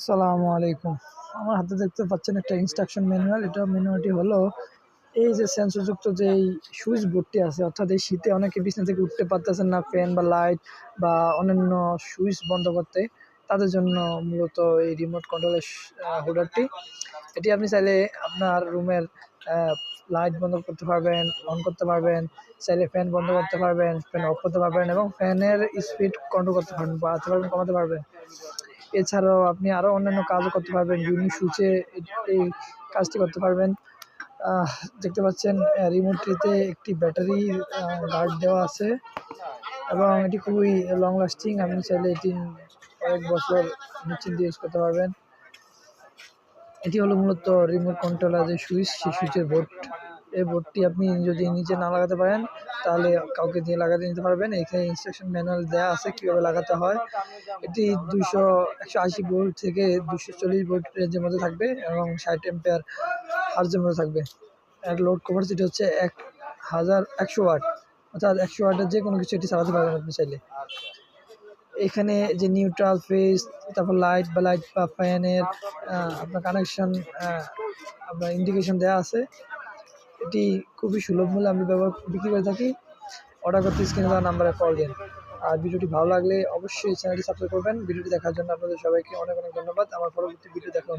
আসসালামু আলাইকুম। আমার হাতে দেখতে পাচ্ছেন একটা ইনস্ট্রাকশন ম্যানুয়াল এটা ম্যানুয়ালটি হলো এই যে সেন্সরযুক্ত যে সুইচ বোর্ডটি আছে, অর্থাৎ এই শীতে অনেকে বিছনা থেকে উঠতে পারতেছেন না ফ্যান বা লাইট বা অন্যান্য সুইচ বন্ধ করতে, তাদের জন্য মূলত এই রিমোট কন্ট্রোলের হোল্ডারটি এটি আপনি চাইলে আপনার রুমের লাইট বন্ধ করতে পারবেন অন করতে পারবেন, চাইলে ফ্যান বন্ধ করতে পারবেন ফ্যান অফ করতে পারবেন এবং ফ্যানের স্পিড কন্ট্রোল করতে পারবেন বাড়াতে পারবেন কমাতে পারবেন। এছাড়াও আপনি আরও অন্যান্য কাজও করতে পারবেন বিভিন্ন সুইচে এই কাজটি করতে পারবেন। দেখতে পাচ্ছেন রিমোটটিতে একটি ব্যাটারি গার্ড দেওয়া আছে এবং এটি খুবই লং লাস্টিং আপনি চাইলে এটি কয়েক বছর নিশ্চিন্তে ইউজ করতে পারবেন। এটি হলো মূলত রিমোট কন্ট্রোলার যে সুইচ সেই সুইচের বোর্ড এই বোর্ডটি আপনি যদি নিজে না লাগাতে পারেন, তাহলে কাউকে দিয়ে লাগাতে নিতে পারবেন। এখানে ইনস্ট্রাকশন ম্যানুয়াল দেওয়া আছে কীভাবে লাগাতে হয়। এটি দুইশো, একশো আশি ভোল্ট থেকে দুশো চল্লিশ ভোল্ট রেঞ্জের মধ্যে থাকবে এবং ষাট এম্পেয়ার হার্জের মধ্যে থাকবে। এর লোড ক্যাপাসিটি হচ্ছে এক হাজার একশো ওয়াট। অর্থাৎ একশো ওয়াটের যে কোনো কিছু এটি চালাতে পারবেন আপনি চাইলে। এখানে যে নিউট্রাল ফেস তারপর লাইট বা লাইট বা ফ্যানের আপনার কানেকশন আপনার ইন্ডিকেশন দেওয়া আছে। এটি খুবই সুলভ মূল্যে আমি ব্যবহার বিক্রি করে থাকি। অর্ডার করতে স্ক্রিনে দেওয়া নাম্বারে কল দিন। আর ভিডিওটি ভালো লাগলে অবশ্যই চ্যানেলটি সাবস্ক্রাইব করবেন। ভিডিওটি দেখার জন্য আপনাদের সবাইকে অনেক অনেক ধন্যবাদ। আমার পরবর্তী ভিডিও দেখা